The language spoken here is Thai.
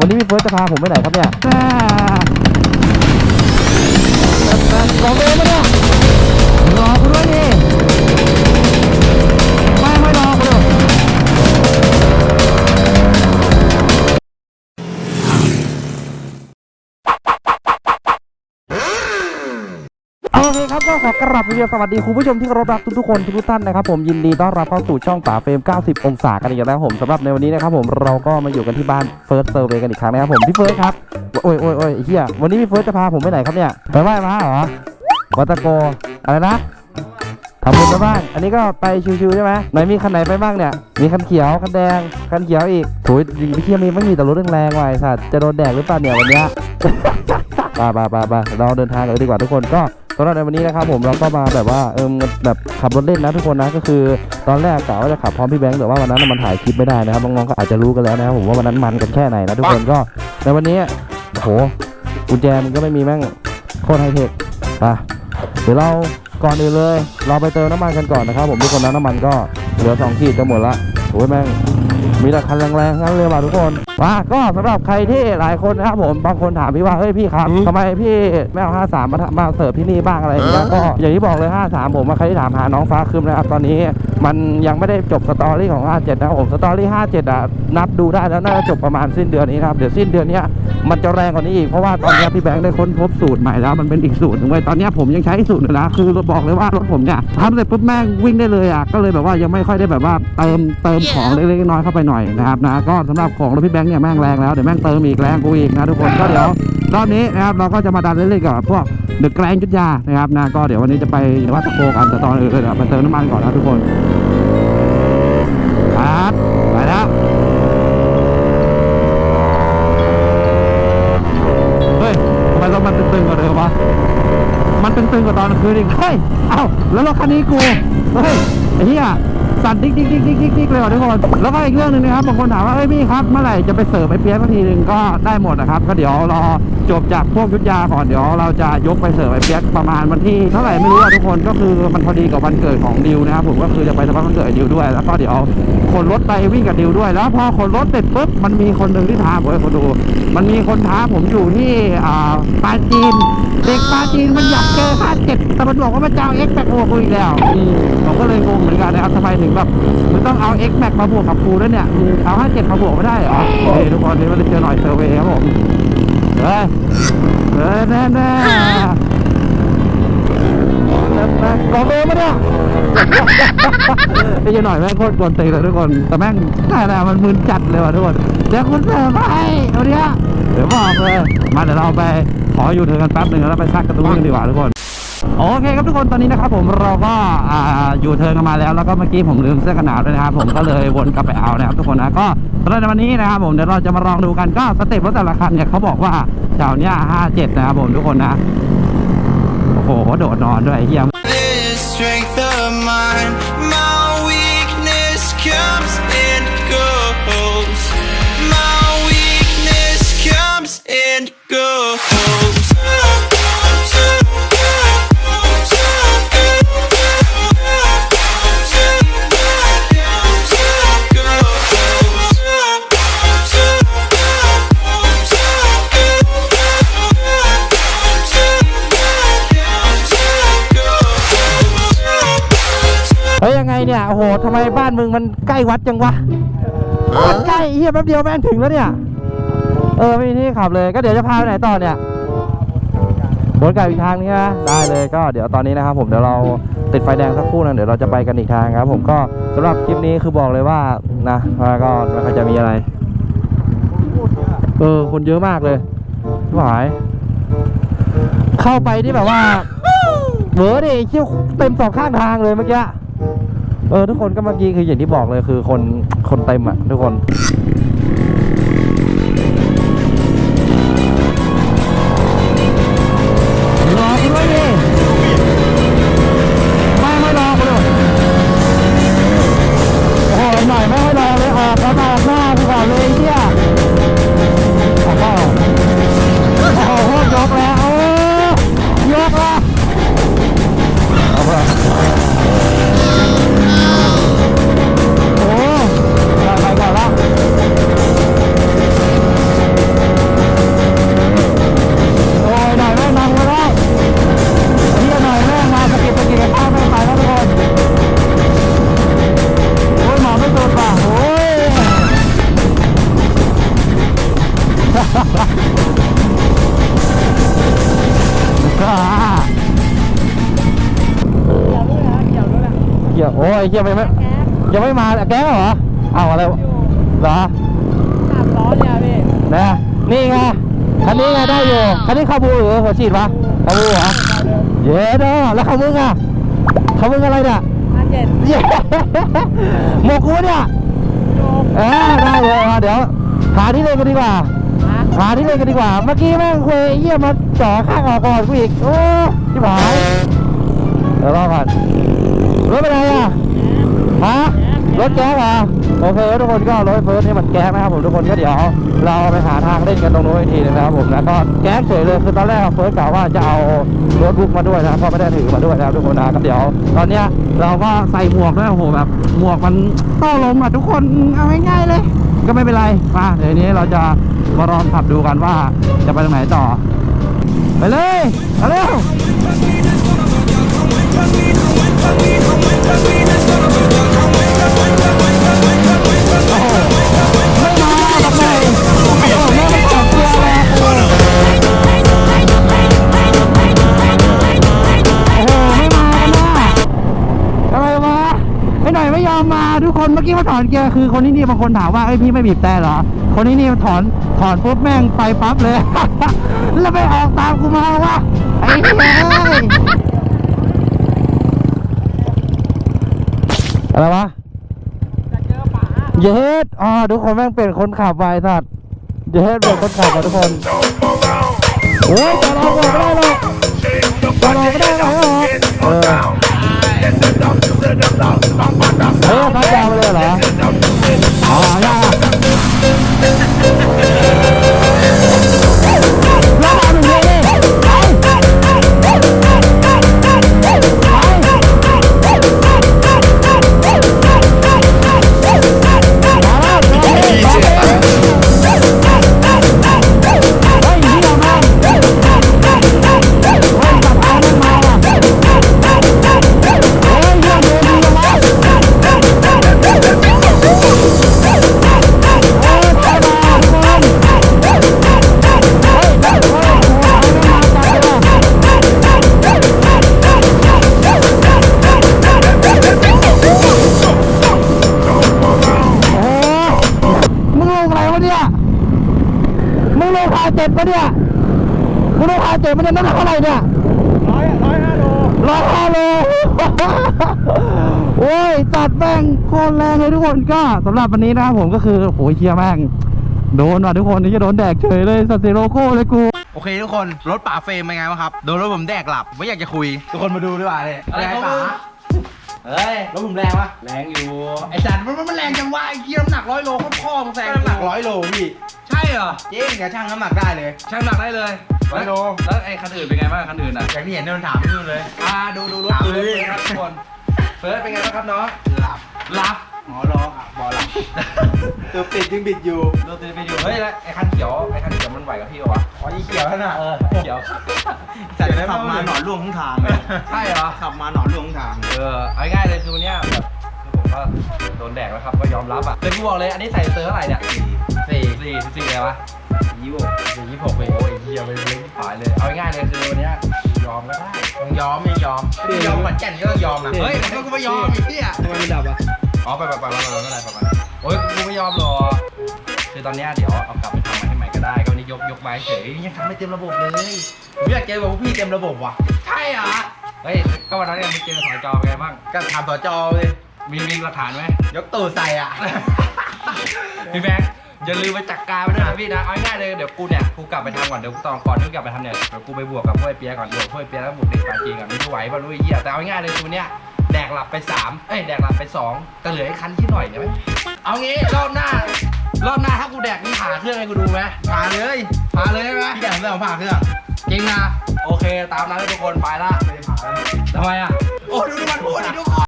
วันนี้พี่เฟิร์สจะพาผมไปไหนครับเนี่ยกองเดินมาเนี่ยรอกูด้วยดิ ครับก็ขอกราบเรียนสวัสดีคุณผู้ชมที่เคารพรักทุกคนทุกท่านนะครับผมยินดีต้อนรับเข้าสู่ช่องป่าเฟรม 90 องศากันอีกแล้วผมสำหรับในวันนี้นะครับผมเราก็มาอยู่กันที่บ้านเฟิร์สเซอร์เวกันอีกครั้งนะครับผมพี่เฟิร์สครับโอ้ยโอ้ยโอ้ยเฮียวันนี้พี่เฟิร์สจะพาผมไปไหนครับเนี่ยไปไหว้พระเหรอวัดตะโกอะไรนะทำบุญไปบ้านอันนี้ก็ไปชิวๆใช่ไหมไหนมีคันไหนไปบ้างเนี่ย มีคันเขียว คันแดง คันเขียวอีกโถุยพี่เคียมีไม่มีแต่รถแรงๆว่ะไอ้สัตว์จะโดนแดดหรือเปล่าเนี่ยวันเนี้ยไปไปไปไปเราเดินทางกันเลยดีกว่าทุกคนก็ สำหรับในวันนี้นะครับผมเราก็มาแบบว่าเออแบบขับรถเล่นนะทุกคนนะก็คือ ตอนแรกกะว่าจะขับพร้อมพี่แบงค์แต่ว่าวันนั้นมันถ่ายคลิปไม่ได้นะครับน้องๆก็อาจจะรู้กันแล้วนะครับผมว่าวันนั้นมันกันแค่ไหนนะทุกคนก็ในวันนี้โอ้โหกุญแจมันก็ไม่มีแม่งโคตรไฮเทคไปเดี๋ยวเราก่อนอื่นเลย เราไปเติมน้ำมันกันก่อนนะครับผมทุกคนนะน้ำมันก็เหลือสองขีดจะหมดละโอ้ยแม่ง มีแต่คันแรงๆทั้งนั้นเลยว่ะทุกคนมาก็สำหรับใครที่หลายคนนะครับผมบางคนถามพี่ว่าเฮ้ยพี่ครับทำไมพี่ไม่เอา53มาทำมาเสิร์ฟที่นี่บ้างอะไรอย่างเงี้ยก็อย่างที่บอกเลย 53 ผมมาใครที่ถามหาน้องฟ้าคืมนะครับตอนนี้มันยังไม่ได้จบสตอรี่ของ 57 นะครับผมสตอรี่ 57 อะ นับดูได้แล้วน่าจะจบประมาณสิ้นเดือนนี้นะครับ เดี๋ยวสิ้นเดือนเนี้ยมันจะแรงกว่านี้อีก เพราะว่าตอนเนี้ยพี่แบงค์ได้ค้นพบสูตรใหม่แล้ว มันเป็นอีกสูตรหนึงเว้ยตอนเนี้ยผมยังใช้สูตรอยู่นะ คือบอกเลยว่ารถผมเนี่ยทำเสร็จปุ๊บแม่งวิ่งได้เลยอะก็เลยแบบว่ายังไม่ค่อยได้แบบว่าเติมเติมของเล็กๆน้อยๆเข้าไปหน่อยนะครับนะก็สำหรับของรถพี่แบงค์เนี่ยแม่งแรงแล้วเดี๋ยวแม่งเติมอีกแรงกูอีกนะทุกคนก็เดี๋ยวรอบนี้นะครับเราก็จะมาดันเล่นๆกับพวกเดอะแกรนจุดยานะครับนะก็เดี๋ยววันนี้จะไปวัดตะโกกันแต่ตอนอื่นเดี๋ยไปเติมน้ำมันก่อนนะทุกคนครับไปแล้วเฮ้ยทำไมรถมันตึงๆกว่าเดิมวะมันตึงๆกว่าตอนคืนอีกเฮ้ยเอ้าแล้วรถคันนี้กูเฮ้ยไอ้เหี้ย สั่นดิ๊กดิ๊กดิ๊กดิ๊กดิ๊กดิ๊กเลยว่ะทุกคนแล้วก็อีกเรื่องหนึ่งนะครับบางคนถามว่าเอ้ยพี่ครับเมื่อไหร่จะไปเสิร์ฟไอ้เปียกสักทีหนึ่งก็ได้หมดนะครับก็เดี๋ยวรอจบจากพวกยุทธยาก่อนเดี๋ยวเราจะยกไปเสิร์ฟไอ้เปียกประมาณวันที่เท่าไหร่ไม่รู้อะทุกคนก็คือมันพอดีกับวันเกิดของดิวนะครับผมก็คือจะไปสำหรับวันเกิดดิวด้วย แล้วก็เดี๋ยวขนรถไปวิ่งกับดิวด้วย แล้วพอขนรถเสร็จปุ๊บมันมีคนหนึ่งที่ท้าผมให้คนดู มันมีคนท้าผมอยู่ที่อ่าปาจีนเด็กปาจีนมันอยากเจอห้าเจ็ดแต่มันบอกว่ามันจะเอาเอ็กแม็กมาบวกกูอีกแล้วผมก็เลยงงเหมือนกันนะครับทำไมถึงแบบมันต้องเอาเอ็กแม็กมาบวกกับกูด้วยเนี่ยเอาห้าเจ็ดมาบวกไม่ได้เหรอเฮ้ยทุกคนเดี๋ยวเราจะเจอหน่อยเซอร์เวย์ครับผม เฮ้ยเฮ้ยแน่แน่แน่แน่กองเลยไม่ไอ้ยังหน่อยแม่งโคตรกวนตีเลยทุกคน แต่แม่งแต่ละมันมึนจัดเลยว่ะทุกคน เดี๋ยวคุณเสิร์ฟให้เอาเนี้ยเดี๋ยวบอกเลย มาเดี๋ยวเราไปขออยู่เธอกันแป๊บหนึ่งแล้วไปซักกระตุ้นกันดีกว่าทุกคน โอเคครับทุกคนตอนนี้นะครับผมเราก็อ่าอยู่เทิงกันมาแล้วแล้วก็เมื่อกี้ผมลืมเสื้อกันหนาวด้วยนะครับผมก็เลยวนกลับไปเอานะครับทุกคนนะก็สำหรับในวันนี้นะครับผมเดี๋ยวเราจะมาลองดูกันก็สเต็ปรถแต่ละคันเนี่ยเขาบอกว่าแถวเนี้ยห้าเจ็ดนะครับผมทุกคนนะโอ้โหโดดนอนด้วยเฮียว โอ้โหทำไมบ้านมึงมันใกล้วัดจังวะมันใกล้เฮียแป๊บเดียวแม่งถึงแล้วเนี่ย เออไม่มีที่ขับเลยก็เดี๋ยวจะพาไปไหนต่อเนี่ยวนกลับอีกทางนี้นะได้เลยก็เดี๋ยวตอนนี้นะครับผมเดี๋ยวเราติดไฟแดงสักครู่นึงเดี๋ยวเราจะไปกันอีกทางครับ ผมก็สำหรับคลิปนี้คือบอกเลยว่านะแล้วก็ม่ค่อยจะมีอะไรเออคนเยอะมากเลยหวายเข้าไปที่แบบว่าเหวอดิเขี้ยวเต็มสองข้างทางเลยเมื่อกี้ เออทุกคนก็เมื่อกี้คืออย่างที่บอกเลยคือคนคนเต็มอะทุกคน เฮียไม่ไม่แก๊สยังไม่มาแก๊งเหรอเอาอะไรวะเหรอสามล้อเนี่ยพี่นะนี่ไงคันนี้ไงได้อยู่คันนี้คาบูหรือหัวฉีดวะคาบูเหรอเย้เด้อแล้วเขามึงอะเขามึงอะไรเนี่ยห้าเจ็ดเย้หมวกกูเนี่ยโยกเออได้เลยมาเดี๋ยวหาที่เล่นกันดีกว่าฮะหาที่เล่นกันดีกว่า เมื่อกี้แม่งคุยเยี่ยมาจ่อข้างออกก่อนกูอีก โอ้ที่หายเดี๋ยวรอก่อนรถเป็นไงอะฮะ รถแก๊สเหรอโอเคทุกคนก็รถเฟิร์สนี่มันแก๊สนะครับผมทุกคนก็เดี๋ยวเราไปหาทางเล่นกันตรงนู้นอีกทีนึงนะครับผมนะก็แก๊สเฉยเลยคือตอนแรกเฟิร์สกล่าวว่าจะเอาโน้ตบุ๊กมาด้วยนะครับเพราะไม่ได้ถือมาด้วยนะครับทุกคนนะก็เดี๋ยว ตอนเนี้ยเราก็ใส่หมวกด้วยโอ้โหแบบหมวกมันต้อลมอะทุกคนเอาง่ายๆเลย ก็ไม่เป็นไรมาเดี๋ยวนี้เราจะมาลองขับดูกันว่าจะไปตรงไหนต่อ ไปเลยเร็ว อกี้มาถอนเกียร์คือคนที่นี่บางคนถามว่าเอ้ยพี่ไม่บีบแต่เหรอ คนที่นี่ถอนถอนปุ๊บแม่งไปปั๊บเลย แล้วไปออกตามกูมาวะไอ้เหี้ยอะไรวะจะเจอป๋าเย็ดอ๋อทุกคนแม่งเปลี่ยนคนขับไปสัตว์เย็ดเปลี่ยนคนขับมาทุกคนโอ้ยจอดรอก่อนไม่ได้หรอกจอดรอไม่ได้หรอก มึงลงพาเจ็ดปะเนี่ยน้ำหนักเท่าไหร่เนี่ยร้อยร้อยห้าโลร้อยห้าโลโอ้ยตัดแม่งโคตรแรงเลยทุกคนก็สำหรับวันนี้นะครับผมก็คือโอ้ยเฮียแม่งโดนว่ะทุกคนนี่จะโดนแดกเฉยเลยสเตโลโก้เลยกูโอเคทุกคนรถป่าเฟรมเป็นไงบ้างครับโดนรถผมแดกหลับไม่อยากจะคุย ทุกคนมาดูดีกว่าเลยอะไรแรงของป่ามึงเฮ้ยรถผมแรงปะแรงอยู่ไอ้จัดมันมันแรงจังวะไอ้เกียร์น้ำหนักร้อยโลโคตรพ่อมึงแซงน้ำหนักร้อยโลพี่ใช่เหรอจริงแกช่างน้ำหนักได้เลยช่างหนักได้เลย ร้อยโลแล้วไอ้คันอื่นเป็นไงบ้างคันอื่นอะ อย่างที่เห็นเนี่ยมันถามไม่นู่นเลย อ่าดูดูรถถามดูเลรยถครับทุกคนเฟิร์สเป็นไงบ้างครับน้องหลับรับ หมอรออะบอหลับตัวปิดยังบิดอยู่รถติดไปอยู่เฮ้ยแล้วไอ้คันเขียวไอ้คันเขียวมันไหวกับพี่ปะวะอ๋ออีเขียวนั่นน่ะ เออเขียวจัดขับมาหนอนล่วงทั้งทางเลยใช่เหรอ ขับมาหนอนล่วงทั้งทาง เออเอาง่ายๆเลยคือวันเนี้ยแบบคือผมก็โดนแดกแล้วครับก็ยอมรับอะเลยกูบอกเลยอันนี้ใส่เซอร์เท่าไหร่เนี่ยสี่สี่สี่สี่อะไรวะ ยี่โบสี่ยี่สิบหกเองโอ้ยเฮียไปเลี้ยงผายเลย เอาง่ายๆเลยคือวันเนี้ยยอมก็ได้ต้องยอมไม่ยอมไม่ยอมขวัญแก่นก็ต้องยอมนะเฮ้ยแต่ก็ไม่ยอมไอ้เหี้ยทำไมมันดับอะอ๋อไปไปไปไปไปไม่เป็นไรไปไปโอ้ยกูไม่ยอมหรอกคือตอนเนี้ยเดี๋ยวเอากลับไปทำมาให้ใหม่ก็ได้ก็วันนี้ยกยกไม้เฉยยังทำไม่เต็มระบบเลยผมอยากเจอแบบพวกพี่เต็มระบบว่ะใช่เหรอเฮ้ยก็วันนั้นเนี่ยมึงเจอสายจอเป็นไงบ้างก็ถามต่อจอเลยมีมีหลักฐานไหมยกตูดใส่อะพี่แบงค์ อย่าลืมไปจัดการไปด้วยนะพี่นะ เอาง่ายๆเลยเดี๋ยวกูเนี่ยกูกลับไปทำก่อนเดี๋ยวกูตอนก่อนที่กูกลับไปทำเนี่ยเดี๋ยวกูไปบวกกับพวกไอ้เปียก่อนเดี๋ยวพวกไอ้เปียแล้วบวกเด็กปาจีนก่อนไม่รู้ไหวป่ะรู้ไอ้เหี้ยแต่เอาง่ายๆเลยตัวเนี้ยแดกหลับไปสามเอ้ยแดกหลับไปสองแต่เหลือไอ้คันที่หน่อยเนี่ยไหมเอางี้รอบหน้ารอบหน้าถ้ากูแดกมึงหาเครื่องให้กูดูไหมผ่าเลยหาเลยใช่ไหมพี่แดงเรื่องผ่าเครื่องจริงนะโอเค ตามนั้นเลยทุกคนไปละไม่ได้ผ่าแล้วทำไมอะโอ้ดูดูมันพูดดิทุกคน